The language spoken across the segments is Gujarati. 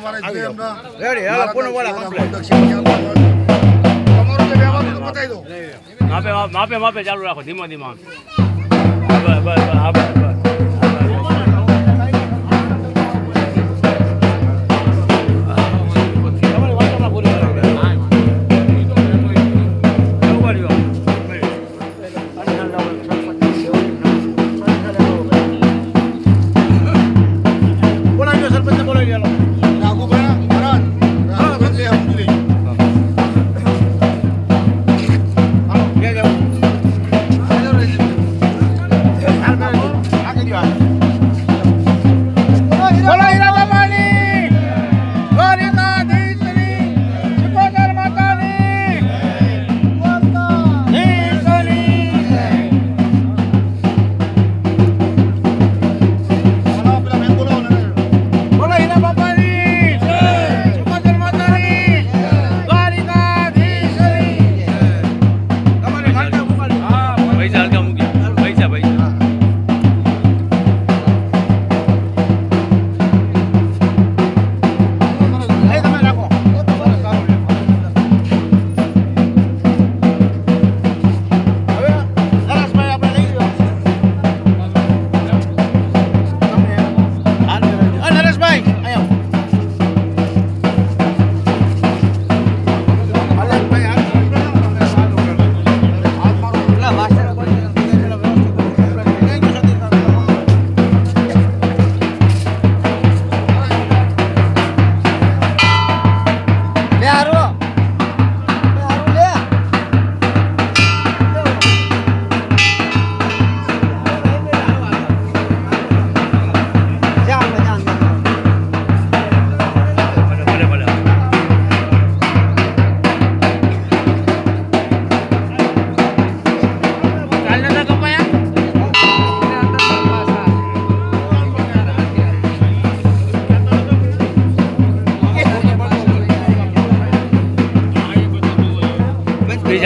તમારા જે એમના માપે માપે ચાલુ રાખો ધીમા ધીમા. બસ બસ બસ.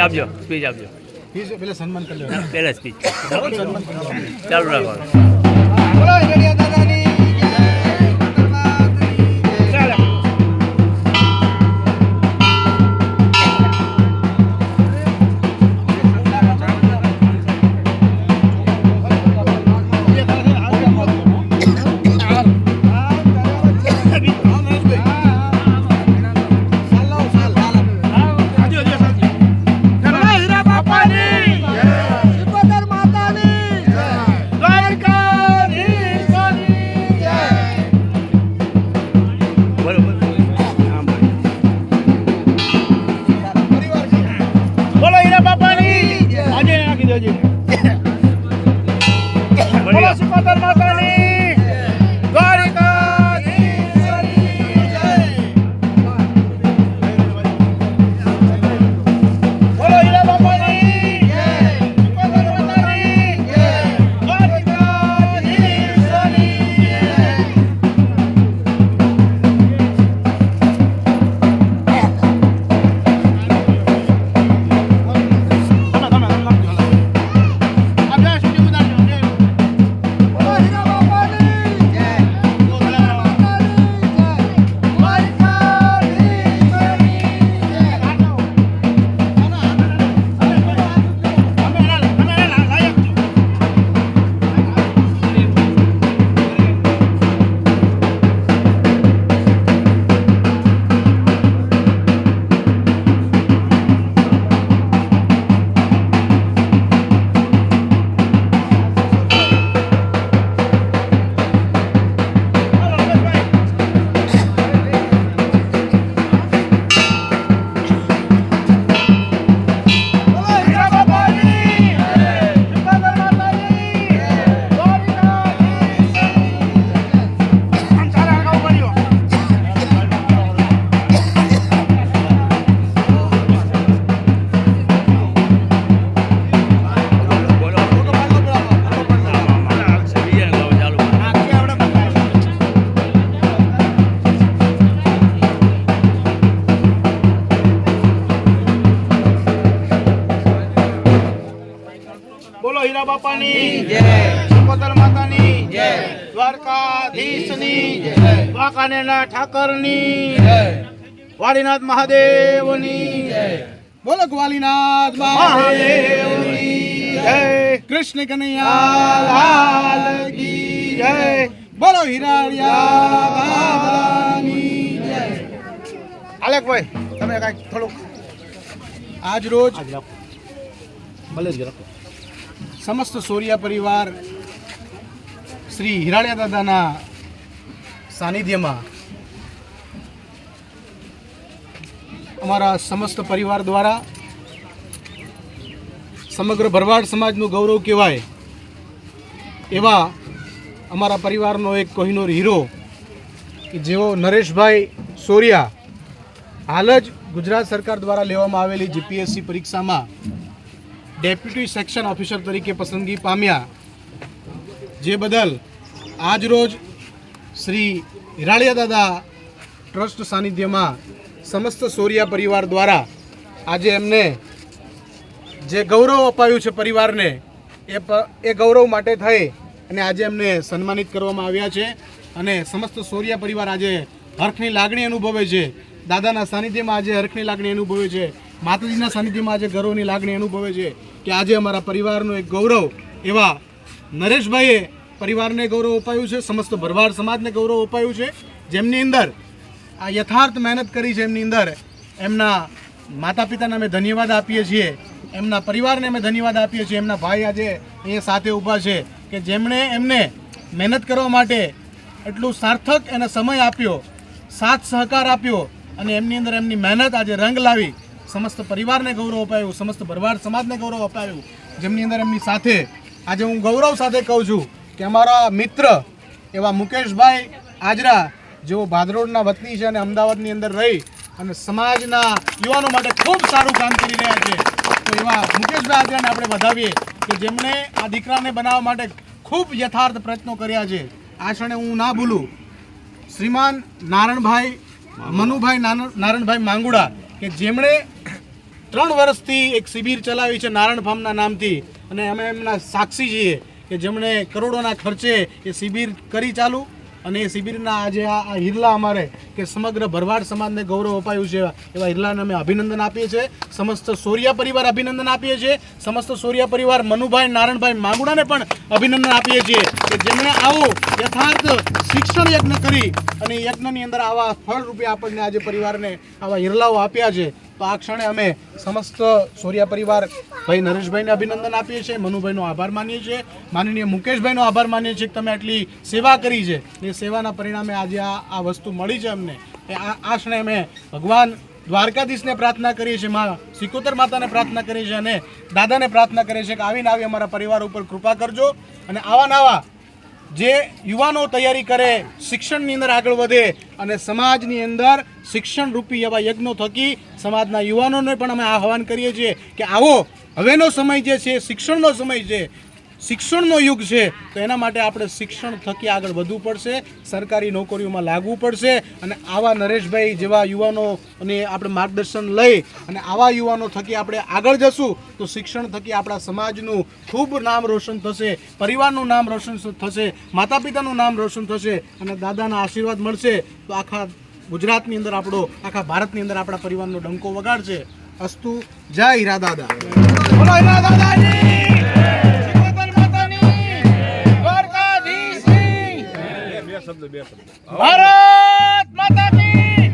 આપજો સ્પીચ આપજો. પેલા સન્માન કરી પહેલાં સ્પીચ ચાલુ રાખવાનું. ભોળા બાપાની જય. પોતલ માતાની જય. દ્વારકાધીશની જય. વાંકાનેના ઠાકરની જય. વાડીનાથ મહાદેવની જય. બોલો ગ્વાલીનાથ મહાદેવની જય. કૃષ્ણ કનૈયા જય. બોલો હિરાળિયા બાબાની જય. આલેક ભાઈ તમે કાંઈક થોડુંક આજ રોજ ભલે જ રાખો. સમસ્ત સૂર્યા પરિવાર શ્રી હિરાળિયા દાદાના સાનિધ્યમાં અમારા સમસ્ત પરિવાર દ્વારા સમગ્ર ભરવાડ સમાજનું ગૌરવ કહેવાય એવા અમારા પરિવારનો એક કોહિનોર હીરો કે જેઓ નરેશભાઈ સોરિયા હાલ જ ગુજરાત સરકાર દ્વારા લેવામાં આવેલી જીપીએસસી પરીક્ષામાં ડેપ્યુટી સેક્શન ઓફિસર તરીકે પસંદગી પામ્યા. જે બદલ આજરોજ શ્રી હિરાળિયા દાદા ટ્રસ્ટ સાનિધ્યમાં સમસ્ત સોરિયા પરિવાર દ્વારા આજે એમને જે ગૌરવ અપાયું છે પરિવારને, એ એ ગૌરવ માટે થઈ અને આજે એમને સન્માનિત કરવામાં આવ્યા છે અને સમસ્ત સોરિયા પરિવાર આજે હર્ખની લાગણી અનુભવે છે. દાદાના સાનિધ્યમાં આજે હર્ખની લાગણી અનુભવે છે. માતાજીના સાનિધ્યમાં આજે ગૌરવની લાગણી અનુભવે છે કે આજે અમારા પરિવારનું એક ગૌરવ એવા નરેશભાઈએ પરિવારને ગૌરવ અપાયું છે, સમસ્ત ભરવાડ સમાજને ગૌરવ અપાયું છે. જેમની અંદર આ યથાર્થ મહેનત કરી છે, એમની અંદર એમના માતા પિતાને અમે ધન્યવાદ આપીએ છીએ, એમના પરિવારને અમે ધન્યવાદ આપીએ છીએ, એમના ભાઈ આજે અહીંયા સાથે ઊભા છે કે જેમણે એમને મહેનત કરવા માટે એટલું સાર્થક એને સમય આપ્યો, સાથ સહકાર આપ્યો અને એમની અંદર એમની મહેનત આજે રંગ લાવી સમસ્ત પરિવારને ગૌરવ અપાયું, સમસ્ત ભરવાડ સમાજને ગૌરવ અપાયું. જેમની અંદર એમની સાથે, આજે હું ગૌરવ સાથે કહું છું કે અમારા મિત્ર એવા મુકેશભાઈ આજરા, જેઓ ભાદરોડના વતની છે અને અમદાવાદની અંદર રહી અને સમાજના યુવાનો માટે ખૂબ સારું કામ કરી રહ્યા છે. તો એવા મુકેશભાઈ આજરાને આપણે વધાવીએ કે જેમણે આ દીકરાને બનાવવા માટે ખૂબ યથાર્થ પ્રયત્નો કર્યા છે. આ ક્ષણે હું ના ભૂલું. શ્રીમાન નારણભાઈ, મનુભાઈ નારણભાઈ માંગુડા, કે જેમણે ત્રણ વર્ષથી એક શિબિર ચલાવી છે નારાયણ ફાર્મના નામથી. અને અમે એમના સાક્ષી છીએ કે જેમણે કરોડોના ખર્ચે એ શિબિર કરી ચાલુ. અને એ શિબિરના આજે આ હિરલા અમારે કે સમગ્ર ભરવાડ સમાજને ગૌરવ અપાયું છે એવા હિરલાને અમે અભિનંદન આપીએ છીએ. સમસ્ત સોરિયા પરિવાર અભિનંદન આપીએ છીએ. સમસ્ત સોરિયા પરિવાર મનુભાઈ, નારાયણભાઈ માંગુડાને પણ અભિનંદન આપીએ છીએ કે જેમણે આવું યથાર્થ શિક્ષણ યજ્ઞ કરી. અને યજ્ઞની અંદર આવા ફળ રૂપે આપણને આજે પરિવારને આવા હિરલાઓ આપ્યા છે. તો આ ક્ષણે અમે સમસ્ત સોરિયા પરિવાર ભાઈ નરેશભાઈને અભિનંદન આપીએ છીએ, મનુભાઈનો આભાર માનીએ છીએ, માનનીય મુકેશભાઈનો આભાર માનીએ છીએ કે તમે આટલી સેવા કરી છે. એ સેવાના પરિણામે આજે આ આ વસ્તુ મળી છે અમને. એ આ આ ક્ષણે અમે ભગવાન દ્વારકાધીશને પ્રાર્થના કરીએ છીએ, મા સિકોતર માતાને પ્રાર્થના કરીએ છીએ અને દાદાને પ્રાર્થના કરીએ છીએ કે આવીને આવી અમારા પરિવાર ઉપર કૃપા કરજો. અને આવા નવા જે યુવાનો તૈયારી કરે, શિક્ષણની અંદર આગળ વધે અને સમાજની અંદર શિક્ષણ રૂપી એવા યજ્ઞો થકી સમાજના યુવાનોને પણ અમે આહવાન કરીએ છીએ કે આવો, હવેનો સમય જે છે, શિક્ષણનો સમય છે શિક્ષણનો યુગ છે, તો એના માટે આપણે શિક્ષણ થકી આગળ વધવું પડશે, સરકારી નોકરીઓમાં લાગવું પડશે અને આવા નરેશભાઈ જેવા યુવાનોને આપણે માર્ગદર્શન લઈ અને આવા યુવાનો થકી આપણે આગળ જશું, તો શિક્ષણ થકી આપણા સમાજનું ખૂબ નામ રોશન થશે, પરિવારનું નામ રોશન થશે માતા પિતાનું નામ રોશન થશે અને દાદાના આશીર્વાદ મળશે, તો આખા ગુજરાતની અંદર આપણો, આખા ભારતની અંદર આપણા પરિવારનો ડંકો વગાડશે. અસ્તુ, જય હીરા દાદા. બોલો હીરા ભારત માતા કી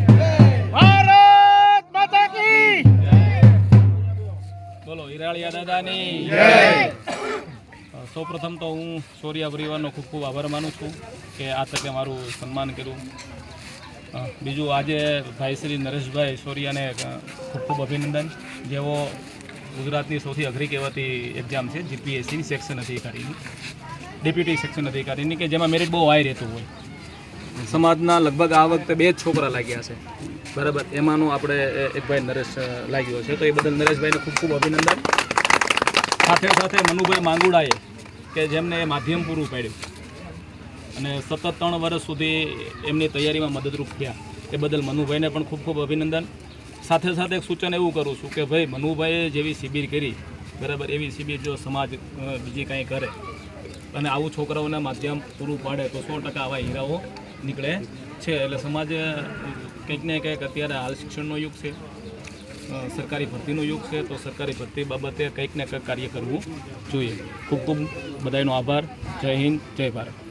ભારત માતા કી બોલો હિરાળિયા દાદાની સૌ પ્રથમ તો હું સોરિયા પરિવારનો ખૂબ ખૂબ આભાર માનું છું કે આ તકે મારું સન્માન કર્યું. બીજું આજે ભાઈ શ્રી નરેશભાઈ સોરિયાને ખૂબ ખૂબ અભિનંદન. જેઓ ગુજરાતની સૌથી અઘરી કહેવાતી એક્ઝામ છે જીપીએસસીની સેક્શન અધિકારીની ડેપ્યુટી સેક્શન અધિકારીની કે જેમાં મેરિટ બહુ હાઈ રહેતું હોય. સમાજના લગભગ આ વખતે બે જ છોકરા લાગ્યા છે. બરાબર? એમાંનું આપણે એક ભાઈ નરેશ લાગ્યો છે. તો એ બદલ નરેશભાઈને ખૂબ ખૂબ અભિનંદન. સાથે સાથે મનુભાઈ માંગુડાએ કે જેમને એ માધ્યમ પૂરું પાડ્યું અને સતત ત્રણ વર્ષ સુધી એમની તૈયારીમાં મદદરૂપ થયા, એ બદલ મનુભાઈને પણ ખૂબ ખૂબ અભિનંદન. સાથે સાથે એક સૂચન એવું કરું છું કે ભાઈ, મનુભાઈએ જેવી શિબિર કરી, બરાબર, એવી શિબિર જો સમાજ બીજી કાંઈ કરે અને આવું છોકરાઓને માધ્યમ પૂરું પાડે તો સો ટકા આવા હીરાઓ નીકળે છે. એટલે સમાજ કંઈક ને કંઈક અત્યારે હાલ શિક્ષણનો યુગ છે સરકારી ભરતીનો યુગ છે, તો સરકારી ભરતી બાબતે કંઈક ને કંઈક કાર્ય કરવું જોઈએ. ખૂબ ખૂબ બધાનો આભાર. જય હિન્દ, જય ભારત.